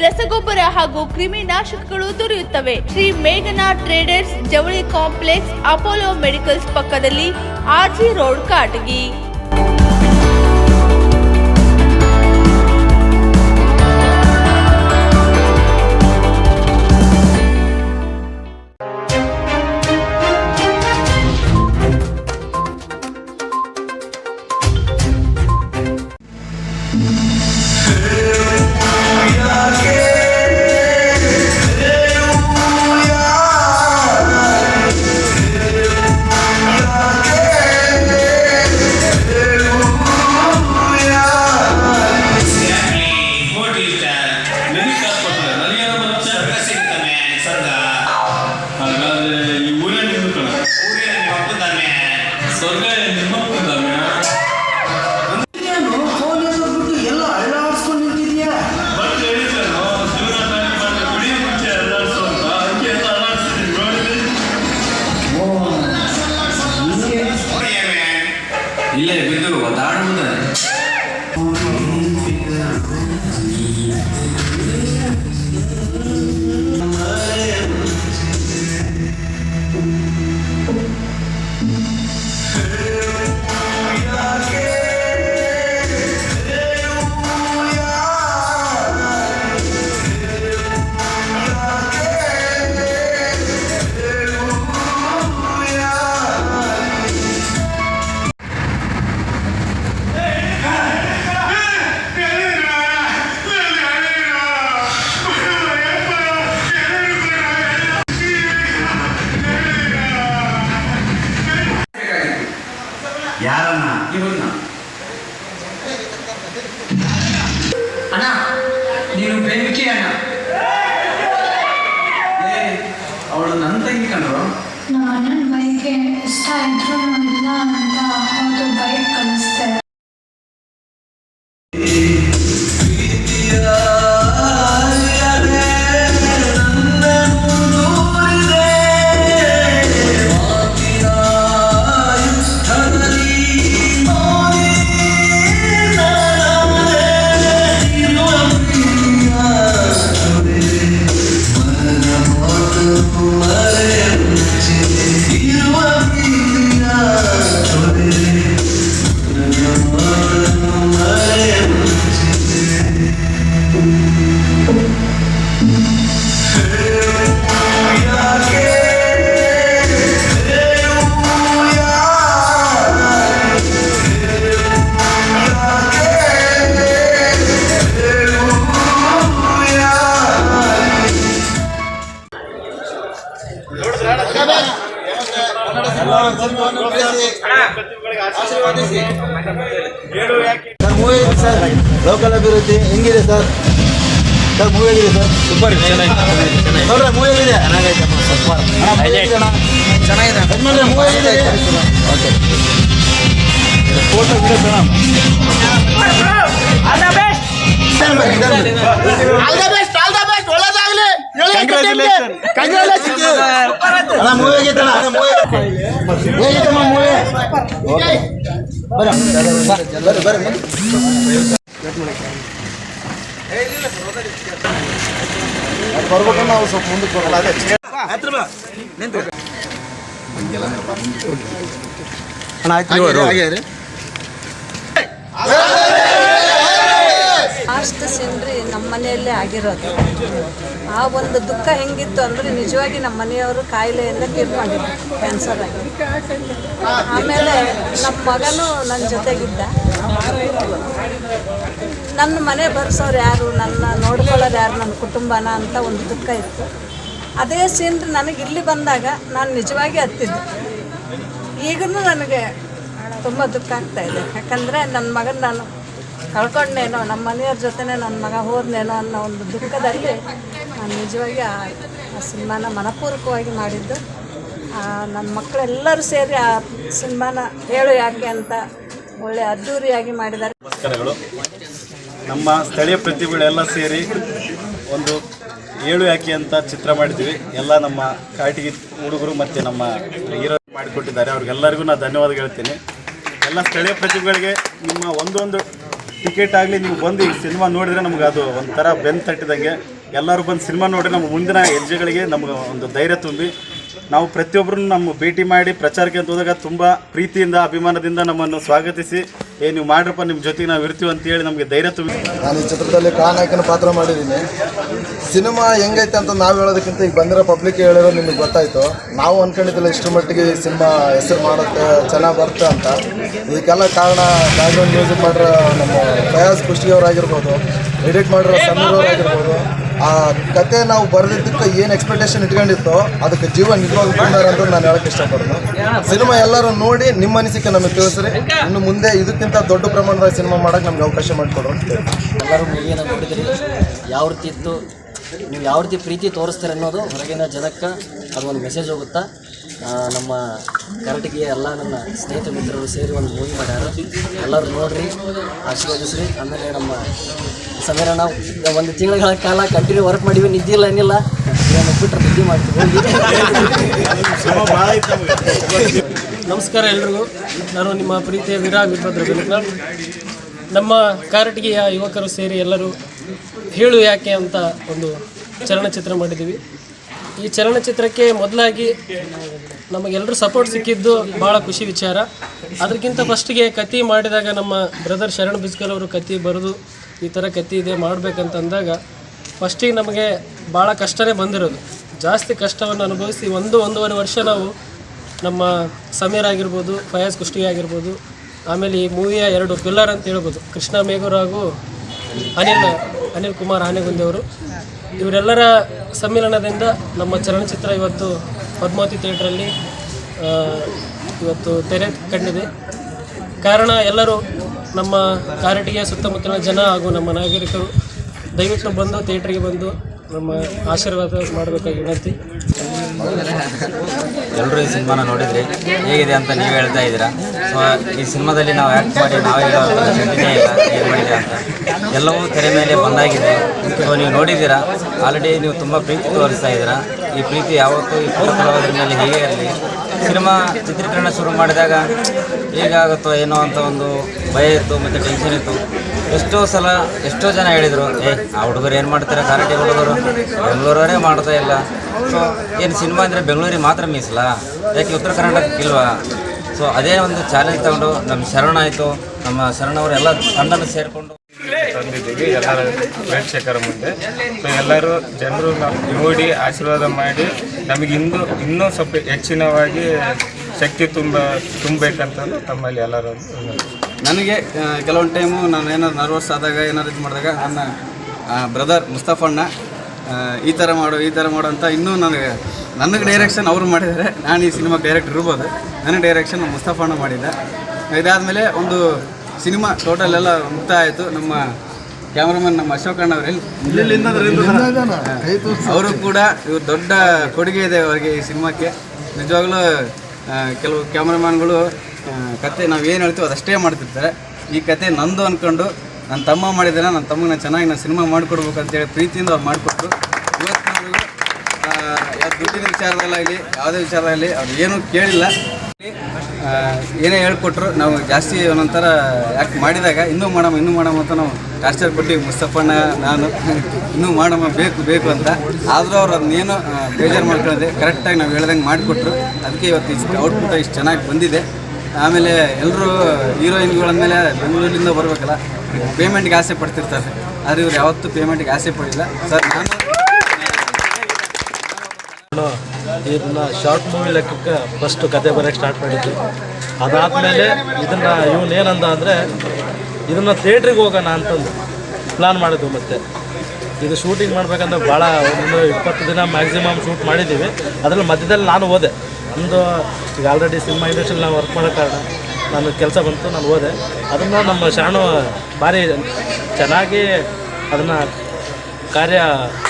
ರಸಗೊಬ್ಬರ ಹಾಗೂ ಕ್ರಿಮಿನಾಶಕಗಳು ದೊರೆಯುತ್ತವೆ. ಶ್ರೀ ಮೇಘನಾ ಟ್ರೇಡರ್ಸ್ ಜವಳಿ ಕಾಂಪ್ಲೆಕ್ಸ್ ಅಪೋಲೋ ಮೆಡಿಕಲ್ಸ್ ಪಕ್ಕದಲ್ಲಿ ಆರ್ಜಿ ರೋಡ್ ಕಾಟಗಿ. Оставляем. ಬೈಕ್ಗೆ ಇಷ್ಟ ಅಭಿವೃದ್ಧಿ ಹೆಂಗಿದೆ ಸರ್? ಸರ್ ಮೂವಿ ಹೇಗಿದೆ ಸರ್? ಸೂಪರ್ ನೋಡ್ರೆ ಮೂವಿ ಹೇಗಿದೆ? ಚೆನ್ನಾಗಿದೆ ಮೂವಿ ಹೇಗಿದೆ? ಓಕೆ ಫೋಟೋ ವಿಡಿಯೋ ಅಣ್ಣ ಮೂವಿ ಹೇಗಿತ್ತಣ್ಣ? ಅಣ್ಣ ಮೂವಿ ಹೇಗಿತ್ತಮ್ಮ ಮೂವಿ ಓಕೆ ಬರ್ರಿ ಬರ್ರಿ ಬರ್ರಿ ಬರ್ಬೇಕಂದ್ರೆ ನಾವು ಸ್ವಲ್ಪ ಮುಂದಕ್ಕೆ ಬರಲ್ಲ ಅದೇ. ಅಣ್ಣ ಆಯ್ತು ಹಾಗೆ ರೀ ಲಾಸ್ಟ್ ಸಿನ್ರಿ ನಮ್ಮ ಮನೆಯಲ್ಲೇ ಆಗಿರೋದು. ಆ ಒಂದು ದುಃಖ ಹೆಂಗಿತ್ತು ಅಂದರೆ ನಿಜವಾಗಿ ನಮ್ಮ ಮನೆಯವರು ಕಾಯಿಲೆಯಿಂದ ತೀರ್ಕೊಂಡಿದ್ರು ಕ್ಯಾನ್ಸರ್ ಆಗಿ. ಆಮೇಲೆ ನಮ್ಮ ಮಗನೂ ನನ್ನ ಜೊತೆಗಿದ್ದ. ನನ್ನ ಮನೆ ಬರ್ಸೋರು ಯಾರು, ನನ್ನ ನೋಡ್ಕೊಳ್ಳೋರು ಯಾರು, ನನ್ನ ಕುಟುಂಬನ ಅಂತ ಒಂದು ದುಃಖ ಇತ್ತು. ಅದೇ ಸೀನ್ ನನಗೆ ಇಲ್ಲಿ ಬಂದಾಗ ನಾನು ನಿಜವಾಗಿ ಹತ್ತಿದ್ದೆ. ಈಗೂ ನನಗೆ ತುಂಬ ದುಃಖ ಆಗ್ತಾ ಇದೆ. ಯಾಕಂದರೆ ನನ್ನ ಮಗನ ನಾನು ಕಳ್ಕೊಂಡೇನೋ, ನಮ್ಮ ಮನೆಯವ್ರ ಜೊತೆನೇ ನನ್ನ ಮಗ ಹೋದ್ನೇನೋ ಅನ್ನೋ ಒಂದು ದುಃಖದಲ್ಲಿ ನಾನು ನಿಜವಾಗಿ ಆ ಸಿನಿಮಾನ ಮನಪೂರ್ವಕವಾಗಿ ಮಾಡಿದ್ದು. ನನ್ನ ಮಕ್ಕಳೆಲ್ಲರೂ ಸೇರಿ ಆ ಸಿನಿಮಾನ ಹೇಳು ಯಾಕೆ ಅಂತ ಒಳ್ಳೆ ಅದ್ದೂರಿಯಾಗಿ ಮಾಡಿದ್ದಾರೆ. ನಮ್ಮ ಸ್ಥಳೀಯ ಪ್ರತಿಭೆಗಳೆಲ್ಲ ಸೇರಿ ಒಂದು ಏಳು ಯಾಕೆ ಅಂತ ಚಿತ್ರ ಮಾಡಿದ್ವಿ. ಎಲ್ಲ ನಮ್ಮ ಕಾಟಿಗೆ ಹುಡುಗರು ಮತ್ತು ನಮ್ಮ ಹೀರೋ ಮಾಡಿಕೊಟ್ಟಿದ್ದಾರೆ. ಅವ್ರಿಗೆಲ್ಲರಿಗೂ ನಾನು ಧನ್ಯವಾದ ಹೇಳ್ತೀನಿ. ಎಲ್ಲ ಸ್ಥಳೀಯ ಪ್ರತಿಭೆಗಳಿಗೆ ನಿಮ್ಮ ಒಂದೊಂದು ಟಿಕೆಟ್ ಆಗಲಿ ನೀವು ಬಂದು ಈ ಸಿನಿಮಾ ನೋಡಿದರೆ ನಮ್ಗೆ ಅದು ಒಂಥರ ಬೆನ್ ತಟ್ಟಿದಂಗೆ ಎಲ್ಲರೂ ಬಂದು ಸಿನಿಮಾ ನೋಡಿದ್ರೆ ನಮ್ಮ ಮುಂದಿನ ಹೆಜ್ಜೆಗಳಿಗೆ ನಮ್ಗೆ ಒಂದು ಧೈರ್ಯ ತುಂಬಿ ನಾವು ಪ್ರತಿಯೊಬ್ಬರನ್ನು ನಮ್ಮ ಭೇಟಿ ಮಾಡಿ ಪ್ರಚಾರಕ್ಕೆ ಅಂತ ಹೋದಾಗ ತುಂಬ ಪ್ರೀತಿಯಿಂದ, ಅಭಿಮಾನದಿಂದ ನಮ್ಮನ್ನು ಸ್ವಾಗತಿಸಿ. ಏ, ನೀವು ಮಾಡ್ರಪ್ಪ, ನಿಮ್ಮ ಜೊತೆಗೆ ನಾವು ಇರ್ತೀವಿ ಅಂತೇಳಿ ನಮಗೆ ಧೈರ್ಯ ತುಂಬಿ ನಾನು ಈ ಚಿತ್ರದಲ್ಲಿ ಕಾನಾಯಕನ ಪಾತ್ರ ಮಾಡಿದ್ದೀನಿ. ಸಿನಿಮಾ ಹೆಂಗೈತೆ ಅಂತ ನಾವು ಹೇಳೋದಕ್ಕಿಂತ ಈಗ ಬಂದಿರೋ ಪಬ್ಲಿಕ್ ಹೇಳಿರೋ ನಿಮಗೆ ಗೊತ್ತಾಯಿತು. ನಾವು ಅನ್ಕೊಂಡಿದ್ದಿಲ್ಲ ಇಷ್ಟು ಮಟ್ಟಿಗೆ ಈ ಸಿನಿಮಾ ಹೆಸರು ಮಾಡುತ್ತೆ, ಚೆನ್ನಾಗಿ ಬರುತ್ತೆ ಅಂತ. ಇದಕ್ಕೆಲ್ಲ ಕಾರಣ ಬ್ಯಾಕ್ಗ್ರೌಂಡ್ ಮ್ಯೂಸಿಕ್ ಮಾಡಿರೋ ನಮ್ಮ ಫಯಾಜ್ ಕುಷ್ಟಿ ಅವರಾಗಿರ್ಬೋದು, ಎಡಿಟ್ ಮಾಡಿರೋ ಸಮೀರ್ ಅವರಾಗಿರ್ಬೋದು. ಆ ಕತೆ ನಾವು ಬರೆದಿದ್ದಕ್ಕೆ ಏನು ಎಕ್ಸ್ಪೆಕ್ಟೇಷನ್ ಇಟ್ಕೊಂಡಿತ್ತೋ ಅದಕ್ಕೆ ಜೀವ ನಿಜವಾಗಿ ಬಂದಾರ ಅಂತ ನಾನು ಹೇಳಕ್ಕೆ ಇಷ್ಟಪಡ್ತೀನಿ. ಸಿನಿಮಾ ಎಲ್ಲರೂ ನೋಡಿ ನಿಮ್ಮ ಅನಿಸಿಕೆ ನಮಗೆ ತಿಳಿಸ್ರಿ. ಇನ್ನು ಮುಂದೆ ಇದಕ್ಕಿಂತ ದೊಡ್ಡ ಪ್ರಮಾಣದ ಸಿನಿಮಾ ಮಾಡಕ್ಕೆ ನಮ್ಗೆ ಅವಕಾಶ ಮಾಡಿಕೊಡ್ರಿ. ಎಲ್ಲರೂ ಮೂವಿಯನ್ನು ನೋಡಿದ್ರಿ. ಯಾವ ರೀತಿ ಇತ್ತು? ನೀವು ಯಾವ ರೀತಿ ಪ್ರೀತಿ ತೋರಿಸ್ತಾರೆ ಅನ್ನೋದು ಹೊರಗಿನ ಜನಕ್ಕೆ ಅದು ಒಂದು ಮೆಸೇಜ್ ಹೋಗುತ್ತಾ? ನಮ್ಮ ಕರ್ನಾಟಕೀಯ ಎಲ್ಲ ನನ್ನ ಸ್ನೇಹಿತ ಮಿತ್ರರು ಸೇರಿ ಒಂದು ಮೂವಿ ಮಾಡ್ಯಾರ. ಎಲ್ಲರೂ ನೋಡ್ರಿ, ಆಶೀರ್ವದಿಸ್ರಿ. ಆಮೇಲೆ ನಮ್ಮ ಸಮೀರಣ್ಣ ಒಂದು ತಿಂಗಳ ಕಾಲ ಕಂಟಿನ್ಯೂ ವರ್ಕ್ ಮಾಡಿವಿ ನಿದ್ದಿಲ್ಲ ಏನಿಲ್ಲ. ಇದನ್ನು ಬಿಟ್ಟರೆ ನಿದ್ದೆ ಮಾಡ್ತೀವಿ. ನಮಸ್ಕಾರ ಎಲ್ರಿಗೂ. ನಾನು ನಿಮ್ಮ ಪ್ರೀತಿಯ ವಿರಾಗ್ ವೀರಭದ್ರ ನಮ್ಮ ಕಾರಟಿಗೆಯ ಯುವಕರು ಸೇರಿ ಎಲ್ಲರೂ ಹೇಳು ಯಾಕೆ ಅಂತ ಒಂದು ಚಲನಚಿತ್ರ ಮಾಡಿದ್ದೀವಿ. ಈ ಚಲನಚಿತ್ರಕ್ಕೆ ಮೊದಲಾಗಿ ನಮಗೆಲ್ಲರೂ ಸಪೋರ್ಟ್ ಸಿಕ್ಕಿದ್ದು ಭಾಳ ಖುಷಿ ವಿಚಾರ. ಅದಕ್ಕಿಂತ ಫಸ್ಟಿಗೆ ಕತಿ ಮಾಡಿದಾಗ ನಮ್ಮ ಬ್ರದರ್ ಶರಣ್ ಬಿಸ್ಕಲ್ ಅವರು ಕತಿ ಬರೆದು ಈ ಥರ ಕತಿ ಇದೆ ಮಾಡಬೇಕಂತ ಅಂದಾಗ ಫಸ್ಟಿಗೆ ನಮಗೆ ಭಾಳ ಕಷ್ಟನೇ ಬಂದಿರೋದು. ಜಾಸ್ತಿ ಕಷ್ಟವನ್ನು ಅನುಭವಿಸಿ ಒಂದು ಒಂದೂವರೆ ವರ್ಷ ನಾವು ನಮ್ಮ ಸಮೀರ್ ಆಗಿರ್ಬೋದು ಫಯಾಜ್ ಕುಷ್ಟಿ ಆಗಿರ್ಬೋದು, ಆಮೇಲೆ ಈ ಮೂವಿಯ ಎರಡು ಪಿಲ್ಲರ್ ಅಂತ ಹೇಳ್ಬೋದು, ಕೃಷ್ಣ ಮೇಘೂರ್ ಹಾಗೂ ಅನಿಲ್ ಅನಿಲ್ ಕುಮಾರ್ ಆನೆಗುಂದಿ ಅವರು. ಇವರೆಲ್ಲರ ಸಮ್ಮಿಲನದಿಂದ ನಮ್ಮ ಚಲನಚಿತ್ರ ಇವತ್ತು ಪದ್ಮಾವತಿ ಥಿಯೇಟ್ರಲ್ಲಿ ಇವತ್ತು ತೆರೆ ಕಂಡಿದೆ. ಕಾರಣ ಎಲ್ಲರೂ ನಮ್ಮ ಕಾರಟಿಗೆ ಸುತ್ತಮುತ್ತಲಿನ ಜನ ಹಾಗೂ ನಮ್ಮ ನಾಗರಿಕರು ದಯವಿಟ್ಟು ಬಂದು, ಥಿಯೇಟ್ರಿಗೆ ಬಂದು ನಮ್ಮ ಆಶೀರ್ವಾದ ಮಾಡಬೇಕಾಗಿ ವಿನಂತಿ. ಎಲ್ಲರೂ ಈ ಸಿನಿಮಾನ ನೋಡಿದ್ರಿ. ಹೇಗಿದೆ ಅಂತ ನೀವು ಹೇಳ್ತಾ ಇದ್ದೀರಾ? ಸೊ ಈ ಸಿನಿಮಾದಲ್ಲಿ ನಾವು ಆ್ಯಕ್ಟ್ ಮಾಡಿ, ನಾವೇ ಹೇಳೋ ಇಲ್ಲ. ಏನು ಮಾಡಿದೆ ಅಂತ. ಎಲ್ಲವೂ ತೆರೆ ಮೇಲೆ ಬಂದಾಗಿದೆ. ಸೊ ನೀವು ನೋಡಿದ್ದೀರಾ? ಆಲ್ರೆಡಿ ನೀವು ತುಂಬ ಪ್ರೀತಿ ತೋರಿಸ್ತಾ ಇದ್ದೀರಾ. ಈ ಪ್ರೀತಿ ಯಾವತ್ತೂ ಈ ಕಲಾವಿದರ ಮೇಲೆ ಹೇಗೆ ಇರಲಿ. ಸಿನಿಮಾ ಚಿತ್ರೀಕರಣ ಶುರು ಮಾಡಿದಾಗ ಹೇಗಾಗುತ್ತೋ ಏನೋ ಅಂತ ಒಂದು ಭಯ ಇತ್ತು, ಮತ್ತು ಟೆನ್ಷನ್ ಇತ್ತು. ಎಷ್ಟೋ ಸಲ ಎಷ್ಟೋ ಜನ ಹೇಳಿದರು, ಏ, ಆ ಹುಡುಗರು ಏನು ಮಾಡ್ತಾರೆ? ಕರಾಟೆ ಹುಡುಗರು. ಬೆಂಗಳೂರವರೇ ಮಾಡ್ತಾ ಇಲ್ಲ. ಸೊ ಏನು ಸಿನಿಮಾ ಅಂದರೆ ಬೆಂಗಳೂರಿಗೆ ಮಾತ್ರ ಮೀಸಲ? ಯಾಕೆ ಉತ್ತರ ಕರ್ನಾಟಕಕ್ಕೆ ಇಲ್ವಾ? ಸೊ ಅದೇ ಒಂದು ಚಾಲೆಂಜ್ ತಗೊಂಡು ನಮ್ಮ ಶರಣ ಆಯಿತು. ನಮ್ಮ ಶರಣವರು ಎಲ್ಲ ತಂಡನ ಸೇರಿಕೊಂಡು. ತಂದಿದ್ದೀವಿ, ಎಲ್ಲರ ಪ್ರೇಕ್ಷಕರ ಮುಂದೆ. ಸೊ ಎಲ್ಲರೂ ಜನರು ನೋಡಿ ಆಶೀರ್ವಾದ ಮಾಡಿ ನಮಗೆ ಇನ್ನೂ ಇನ್ನೂ ಸ್ವಲ್ಪ ಹೆಚ್ಚಿನವಾಗಿ ಶಕ್ತಿ ತುಂಬ ತುಂಬಬೇಕಂತಂದು ತಮ್ಮಲ್ಲಿ ಎಲ್ಲರೂ ನನಗೆ ಕೆಲವೊಂದು ಟೈಮು ನಾನು ಏನಾದ್ರು ನರ್ವಸ್ ಆದಾಗ ಏನಾದ್ರು ಇದು ಮಾಡಿದಾಗ ನನ್ನ ಬ್ರದರ್ ಮುಸ್ತಫಣ್ಣ ಈ ಥರ ಮಾಡು ಈ ಥರ ಮಾಡು ಅಂತ ಇನ್ನೂ ನನಗೆ ನನಗೆ ಡೈರೆಕ್ಷನ್ ಅವರು ಮಾಡಿದರೆ ನಾನು ಈ ಸಿನಿಮಾ ಡೈರೆಕ್ಟ್ ಇರ್ಬೋದು ನನಗೆ ಡೈರೆಕ್ಷನ್ ಮುಸ್ತಫಣ್ಣ ಮಾಡಿದ್ದೆ. ಇದಾದಮೇಲೆ ಒಂದು ಸಿನಿಮಾ ಟೋಟಲ್ ಎಲ್ಲ ಮುಕ್ತ ಆಯಿತು. ನಮ್ಮ ಕ್ಯಾಮ್ರಾಮನ್ ನಮ್ಮ ಅಶೋಕ್ ಅಣ್ಣ ಅವರಲ್ಲಿ ಅವರು ಕೂಡ ಇವ್ರು ದೊಡ್ಡ ಕೊಡುಗೆ ಇದೆ ಅವರಿಗೆ ಈ ಸಿನಿಮಾಕ್ಕೆ ನಿಜವಾಗ್ಲೂ ಕೆಲವು ಕ್ಯಾಮ್ರಾಮನ್ಗಳು ಕತೆ ನಾವು ಏನು ಹೇಳ್ತೀವಿ ಅದಷ್ಟೇ ಮಾಡ್ತಿರ್ತಾರೆ. ಈ ಕತೆ ನಂದು ಅಂದ್ಕೊಂಡು ನನ್ನ ತಮ್ಮ ಮಾಡಿದ್ದಾನೆ ನನ್ನ ತಮ್ಮನ ಚೆನ್ನಾಗಿ ನಾನು ಸಿನಿಮಾ ಮಾಡಿಕೊಡ್ಬೇಕು ಅಂತೇಳಿ ಪ್ರೀತಿಯಿಂದ ಅವ್ರು ಮಾಡಿಕೊಟ್ರು. ಇವತ್ತಿನವರೆಗೂ ದುಡ್ಡಿನ ವಿಚಾರದಲ್ಲಾಗಲಿ ಯಾವುದೇ ವಿಚಾರದಲ್ಲಿ ಅವ್ರು ಏನೂ ಕೇಳಿಲ್ಲ. ಏನೇ ಹೇಳ್ಕೊಟ್ರು, ನಾವು ಜಾಸ್ತಿ ಒಂದೊಂಥರ ಯಾಕೆ ಮಾಡಿದಾಗ ಇನ್ನೂ ಮಾಡಮ್ಮ ಇನ್ನೂ ಮಾಡಮ್ಮ ಅಂತ ನಾವು ಟಾರ್ಚರ್ ಕೊಟ್ಟು ಮುಸ್ತಫಣ್ಣ, ನಾನು, ಇನ್ನೂ ಮಾಡಮ್ಮ ಬೇಕು ಬೇಕು ಅಂತ. ಆದರೂ ಅವ್ರು ಅದನ್ನೇನು ಬೇಜಾರು ಮಾಡ್ಕೊಳ್ಳದೆ ಕರೆಕ್ಟಾಗಿ ನಾವು ಹೇಳ್ದಂಗೆ ಮಾಡಿಕೊಟ್ರು. ಅದಕ್ಕೆ ಇವತ್ತು ಇಷ್ಟು ಔಟ್ಪುಟ್ ಇಷ್ಟು ಚೆನ್ನಾಗಿ ಬಂದಿದೆ. ಆಮೇಲೆ ಎಲ್ಲರೂ ಹೀರೋಯಿನ್ಗಳಂದಮೇಲೆ ಬೆಂಗಳೂರಿಂದ ಬರಬೇಕಲ್ಲ ಪೇಮೆಂಟ್ಗೆ ಆಸೆ ಪಡ್ತಿರ್ತಾರೆ. ಆದರೆ ಇವ್ರು ಯಾವತ್ತೂ ಪೇಮೆಂಟ್ಗೆ ಆಸೆ ಪಡಿಲ್ಲ. ಸರ್, ನಾನು ಇದನ್ನ ಶಾರ್ಟ್ ಮೂವಿ ಲೆಕ್ಕಕ್ಕೆ ಫಸ್ಟ್ ಕತೆ ಬರೋಕ್ಕೆ ಸ್ಟಾರ್ಟ್ ಮಾಡಿದ್ವಿ. ಅದಾದಮೇಲೆ ಇದನ್ನು ಇವನು ಏನಂದ ಅಂದರೆ, ಇದನ್ನು ಥಿಯೇಟ್ರಿಗೆ ಹೋಗೋಣ ಅಂತಂದು ಪ್ಲಾನ್ ಮಾಡಿದ್ವಿ ಮತ್ತೆ. ಇದು ಶೂಟಿಂಗ್ ಮಾಡ್ಬೇಕಂದ್ರೆ ಭಾಳ ಒಂದು ಇಪ್ಪತ್ತು ದಿನ ಮ್ಯಾಕ್ಸಿಮಮ್ ಶೂಟ್ ಮಾಡಿದ್ದೀವಿ. ಅದರಲ್ಲಿ ಮಧ್ಯದಲ್ಲಿ ನಾನು ಹೋದೆ. ಒಂದು ಈಗ ಆಲ್ರೆಡಿ ಸಿನಿಮಾ ಇಂಡಸ್ಟ್ರಿಯಲ್ಲಿ ನಾವು ವರ್ಕ್ ಮಾಡೋ ಕಾರಣ ನಾನು ಕೆಲಸ ಬಂತು, ನಾನು ಹೋದೆ. ಅದನ್ನು ನಮ್ಮ ಶಾಣು ಭಾರಿ ಚೆನ್ನಾಗಿ ಅದನ್ನು ಕಾರ್ಯ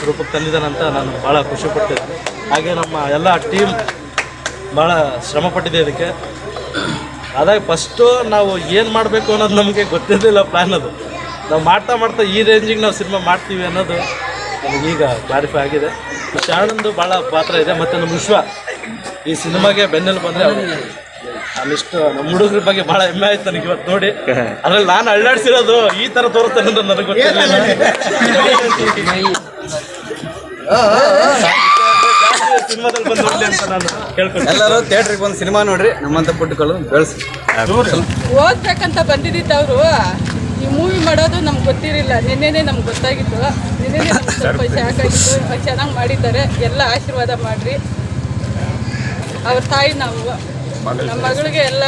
ರೂಪಕ್ಕೆ ತಂದಿದ್ದಾನಂತ ನಾನು ಭಾಳ ಖುಷಿಪಟ್ಟಿದ್ದೆ ಹಾಗೆ ನಮ್ಮ ಎಲ್ಲ ಟೀಮ್ ಭಾಳ ಶ್ರಮ ಪಟ್ಟಿದೆ ಇದಕ್ಕೆ. ಅದಾಗ ಫಸ್ಟು ನಾವು ಏನು ಮಾಡಬೇಕು ಅನ್ನೋದು ನಮಗೆ ಗೊತ್ತಿರಲಿಲ್ಲ ಪ್ಲ್ಯಾನ್ ಅದು. ನಾವು ಮಾಡ್ತಾ ಮಾಡ್ತಾ ಈ ರೇಂಜಿಗೆ ನಾವು ಸಿನಿಮಾ ಮಾಡ್ತೀವಿ ಅನ್ನೋದು ನಮಗೀಗ ಕ್ಲಾರಿಫೈ ಆಗಿದೆ. ಶಾಣಂದು ಭಾಳ ಪಾತ್ರ ಇದೆ, ಮತ್ತು ನಮ್ಮ ವಿಶ್ವ. ಈ ಸಿನಿಮಾಗೆ ಬೆನ್ನೆಲು ಬಂದ್ರೆ ಅವರು. ಅಲ್ಲಿಷ್ಟು ನಮ್ಮ ಹುಡುಗರ ಬಗ್ಗೆ ಬಹಳ ಹೆಮ್ಮೆ ಆಯ್ತು ನನಗೆ ಇವತ್ತು ನೋಡಿ. ಅದ್ರಲ್ಲಿ ನಾನು ಅಳ್ಳಾಡ್ಸಿರೋದು ಈ ತರ ತೋರ್ತಾನೆ ಅಂತ ನನಗೆ ಗೊತ್ತಿಲ್ಲ ಸಿನಿಮಾದಲ್ಲಿ ಬಂದು ನೋಡಲಿ ಅಂತ ನಾನು ಕೇಳ್ಕೊಂಡು. ಎಲ್ಲರೂ ಥಿಯೇಟ್ರಿಗೆ ಬಂದು ಸಿನಿಮಾ ನೋಡ್ರಿ ನಮ್ಮಂತ ಪುಟ್ಟಗಳು ಬೆಳೆಸಿ. ಓದ್ಬೇಕಂತ ಬಂದಿದ್ದಿದ್ದವರು ಈ ಮೂವಿ ಮಾಡೋದು ನಮ್ಗೆ ಗೊತ್ತಿರಲಿಲ್ಲ. ನಿನ್ನೆನೆ ನಮ್ಗೆ ಗೊತ್ತಾಗಿತ್ತು. ನಿನ್ನೆನೆ ಸ್ವಲ್ಪ ಶಾಕ್ ಆಗಿತ್ತು. ಚೆನ್ನಾಗಿ ಮಾಡಿದ್ದಾರೆ. ಎಲ್ಲ ಆಶೀರ್ವಾದ ಮಾಡಿರಿ. ಅವ್ರ ತಾಯಿ ನಾವು. ನಮ್ಮ ಮಗಳಿಗೆ ಎಲ್ಲ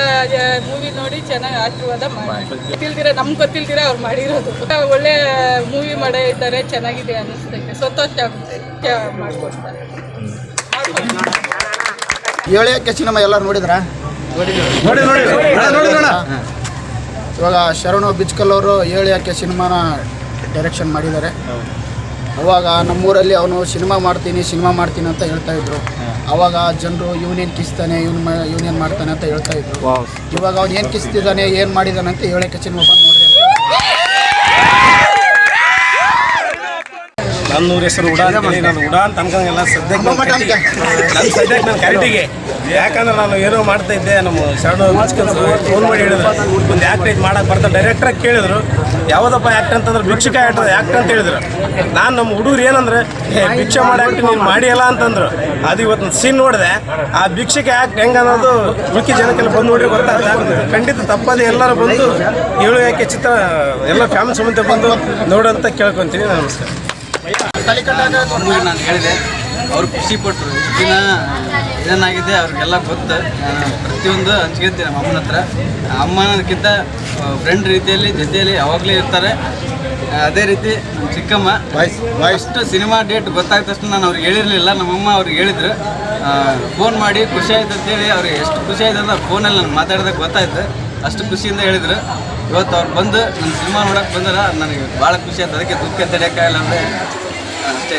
ಮೂವಿ ನೋಡಿ ಚೆನ್ನಾಗಿ ಆಶೀರ್ವಾದ ಮಾಡಿ. ಗೊತ್ತಿಲ್ದಿರ ನಮ್ಗೆ ಗೊತ್ತಿಲ್ದಿರ ಅವ್ರು ಮಾಡಿರೋದು. ಒಳ್ಳೆ ಮೂವಿ ಮಾಡೇ ಇದ್ದಾರೆ ಚೆನ್ನಾಗಿದೆ ಅನ್ನಿಸ್ತೈತೆ. ಸಂತೋಷ ಆಗುತ್ತೆ. ಮಾಡ್ಕೊಡ್ತಾರೆ ಏಳಕ್ಕೆ ಸಿನಿಮಾ ಎಲ್ಲರೂ ನೋಡಿದ್ರಾ? ನೋಡಿ ನೋಡಿ ಇವಾಗ ಶರಣು ಬಿಜ್ಕಲ್ ಅವರು ಏಳು ಯಾಕೆ ಸಿನಿಮಾನ ಡೈರೆಕ್ಷನ್ ಮಾಡಿದ್ದಾರೆ. ಅವಾಗ ನಮ್ಮೂರಲ್ಲಿ ಅವನು ಸಿನಿಮಾ ಮಾಡ್ತೀನಿ ಸಿನಿಮಾ ಮಾಡ್ತೀನಿ ಅಂತ ಹೇಳ್ತಾ ಇದ್ರು. ಅವಾಗ ಜನರು ಯೂನಿಯನ್ ಕಿಸ್ತಾನೆ ಇವನ್ ಇವನೇನ್ ಮಾಡ್ತಾನೆ ಅಂತ ಹೇಳ್ತಾ ಇದ್ರು. ಇವಾಗ ಅವ್ನು ಏನು ಕಿಸ್ತಿದ್ದಾನೆ ಏನು ಮಾಡಿದಾನೆ ಅಂತ ಏಳಕ್ಕೆ ಸಿನಿಮಾ ಬಂದು ನೋಡ್ರಿ ನನ್ನ ಊರ ಹೆಸರು ಉಡಾ ಮಾಡಿ ನಾನು ಉಡಾ ಅಂತ ಎಲ್ಲ ಸದ್ಯಕ್ಕೆ ನನ್ನ ಸದ್ಯಕ್ಕೆ ನನ್ನ ಕರೆಕ್ಟಿಗೆ ಯಾಕಂದ್ರೆ ನಾನು ಏನೋ ಮಾಡ್ತಾ ಇದ್ದೆ ನಮ್ಮ ಶರಣ ಫೋನ್ ಮಾಡಿ ಹೇಳಿದ್ರು. ಒಂದು ಆಕ್ಟೇಜ್ ಇದು ಮಾಡಕ್ಕೆ ಬರ್ತಾ ಡೈರೆಕ್ಟ್ರಾಗಿ ಕೇಳಿದ್ರು. ಯಾವುದಪ್ಪ ಆ್ಯಕ್ಟ್ ಅಂತಂದ್ರೆ ಭಿಕ್ಷಕ ಆ್ಯಕ್ಟ್ ಆ್ಯಕ್ಟ್ ಅಂತ ಹೇಳಿದ್ರು. ನಾನು ನಮ್ಮ ಹುಡುಗರು ಏನಂದ್ರೆ ಏ ಭಿಕ್ಷೆ ಮಾಡಿ ಆ್ಯಕ್ಟ್ ನೀನು ಮಾಡಿಯಲ್ಲ ಅಂತಂದ್ರು. ಅದು ಇವತ್ತು ಸೀನ್ ನೋಡಿದೆ, ಆ ಭಿಕ್ಷಕ ಆ್ಯಕ್ಟ್ ಹೆಂಗೆ ಅನ್ನೋದು ಮಿಕ್ಕಿ ಜನಕ್ಕೆಲ್ಲ ಬಂದು ನೋಡಿ ಗೊತ್ತಾಗ್ತದೆ. ಖಂಡಿತ ತಪ್ಪದೆ ಎಲ್ಲರೂ ಬಂದು ಏಳು ಯಾಕೆ ಚಿತ್ರ, ಎಲ್ಲ ಫ್ಯಾಮಿಲಿ ಸಮೇತ ಬಂದು ನೋಡಂತ ಕೇಳ್ಕೊತೀನಿ ನಮಸ್ಕಾರ ಹೇಳಿದೆ. ಅವ್ರು ಖುಷಿ ಪಟ್ಟರು ಇಷ್ಟು ದಿನ ಏನಾಗಿದೆ ಅವ್ರಿಗೆಲ್ಲ ಗೊತ್ತು. ನಾನು ಪ್ರತಿಯೊಂದು ಹಂಚ್ಕೊತೀನಿ ನಮ್ಮ ಅಮ್ಮನ ಹತ್ರ. ಅಮ್ಮನಕ್ಕಿಂತ ಫ್ರೆಂಡ್ ರೀತಿಯಲ್ಲಿ ಜೊತೆಯಲ್ಲಿ ಯಾವಾಗಲೂ ಇರ್ತಾರೆ. ಅದೇ ರೀತಿ ನಮ್ಮ ಚಿಕ್ಕಮ್ಮ ಅಷ್ಟು ಸಿನಿಮಾ ಡೇಟ್ ಗೊತ್ತಾದ ತಕ್ಷಣ ನಾನು ಅವ್ರಿಗೆ ಹೇಳಿರಲಿಲ್ಲ. ನಮ್ಮಮ್ಮ ಅವ್ರಿಗೆ ಹೇಳಿದ್ರು. ಫೋನ್ ಮಾಡಿ ಖುಷಿ ಆಯ್ತು ಅಂತೇಳಿ ಅವ್ರಿಗೆ ಎಷ್ಟು ಖುಷಿ ಆಯ್ತು ಅಂತ ಫೋನಲ್ಲಿ ನಾನು ಮಾತಾಡಿದಾಗ ಗೊತ್ತಾಯ್ತು. ಅಷ್ಟು ಖುಷಿಯಿಂದ ಹೇಳಿದ್ರು. ಇವತ್ತು ಅವ್ರು ಬಂದು ನನ್ನ ಸಿನಿಮಾ ನೋಡೋಕೆ ಬಂದ್ರೆ. ನನಗೆ ಭಾಳ ಖುಷಿ ಆಯ್ತು. ಅದಕ್ಕೆ ದುಃಖ ತಡೆಯೋಕ್ಕಾಗಲ್ಲ ಅಂದರೆ ಅಷ್ಟೇ.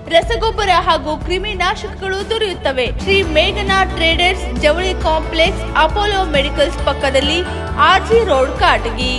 ರಸಗೊಬ್ಬರ ಹಾಗೂ ಕ್ರಿಮಿನಾಶಕಗಳು ದೊರೆಯುತ್ತವೆ. ಶ್ರೀ ಮೇಘನಾ ಟ್ರೇಡರ್ಸ್ ಜವಳಿ ಕಾಂಪ್ಲೆಕ್ಸ್ ಅಪೋಲೋ ಮೆಡಿಕಲ್ಸ್ ಪಕ್ಕದಲ್ಲಿ ಆರ್ಜಿ ರೋಡ್, ಕಾಟಗಿ.